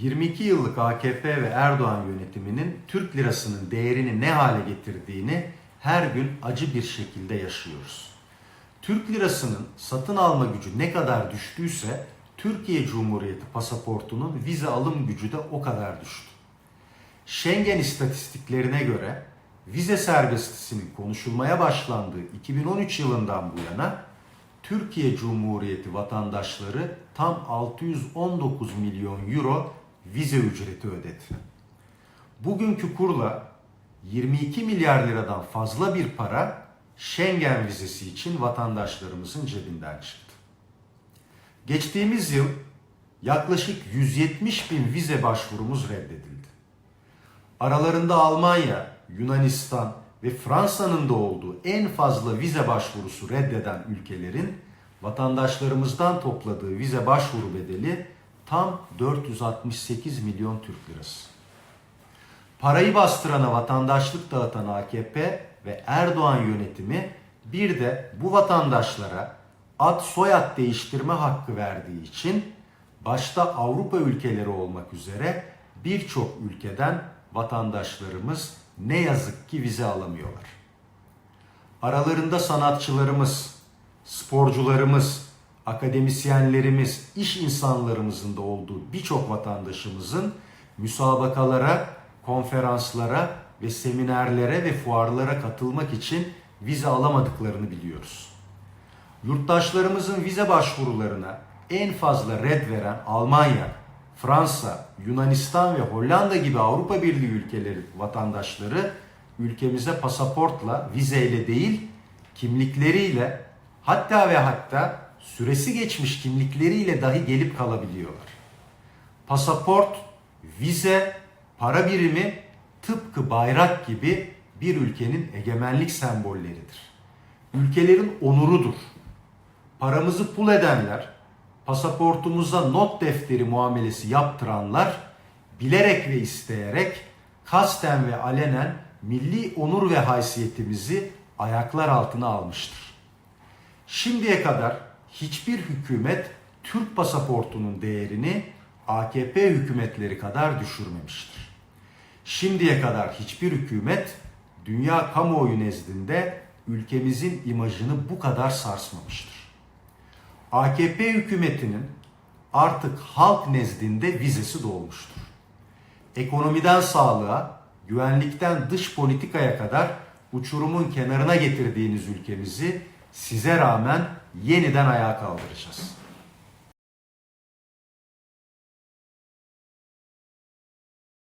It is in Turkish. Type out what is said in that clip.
22 yıllık AKP ve Erdoğan yönetiminin Türk lirasının değerini ne hale getirdiğini her gün acı bir şekilde yaşıyoruz. Türk lirasının satın alma gücü ne kadar düştüyse Türkiye Cumhuriyeti pasaportunun vize alım gücü de o kadar düştü. Schengen istatistiklerine göre vize serbestisinin konuşulmaya başlandığı 2013 yılından bu yana Türkiye Cumhuriyeti vatandaşları tam 619 milyon euro vize ücreti ödedi. Bugünkü kurla 22 milyar liradan fazla bir para Schengen vizesi için vatandaşlarımızın cebinden çıktı. Geçtiğimiz yıl yaklaşık 170 bin vize başvurumuz reddedildi. Aralarında Almanya, Yunanistan ve Fransa'nın da olduğu en fazla vize başvurusu reddeden ülkelerin vatandaşlarımızdan topladığı vize başvuru bedeli tam 468 milyon Türk lirası. Parayı bastırana vatandaşlık dağıtan AKP ve Erdoğan yönetimi bir de bu vatandaşlara ad soyad değiştirme hakkı verdiği için başta Avrupa ülkeleri olmak üzere birçok ülkeden vatandaşlarımız ne yazık ki vize alamıyorlar. Aralarında sanatçılarımız, sporcularımız, akademisyenlerimiz, iş insanlarımızın da olduğu birçok vatandaşımızın müsabakalara, konferanslara ve seminerlere ve fuarlara katılmak için vize alamadıklarını biliyoruz. Yurttaşlarımızın vize başvurularına en fazla red veren Almanya, Fransa, Yunanistan ve Hollanda gibi Avrupa Birliği ülkeleri vatandaşları ülkemize pasaportla, vizeyle değil, kimlikleriyle hatta ve hatta süresi geçmiş kimlikleriyle dahi gelip kalabiliyorlar. Pasaport, vize, para birimi tıpkı bayrak gibi bir ülkenin egemenlik sembolleridir. Ülkelerin onurudur. Paramızı pul edenler, pasaportumuza not defteri muamelesi yaptıranlar bilerek ve isteyerek kasten ve alenen milli onur ve haysiyetimizi ayaklar altına almıştır. Şimdiye kadar hiçbir hükümet Türk pasaportunun değerini AKP hükümetleri kadar düşürmemiştir. Şimdiye kadar hiçbir hükümet dünya kamuoyu nezdinde ülkemizin imajını bu kadar sarsmamıştır. AKP hükümetinin artık halk nezdinde vizesi dolmuştur. Ekonomiden sağlığa, güvenlikten dış politikaya kadar uçurumun kenarına getirdiğiniz ülkemizi size rağmen yeniden ayağa kaldıracağız.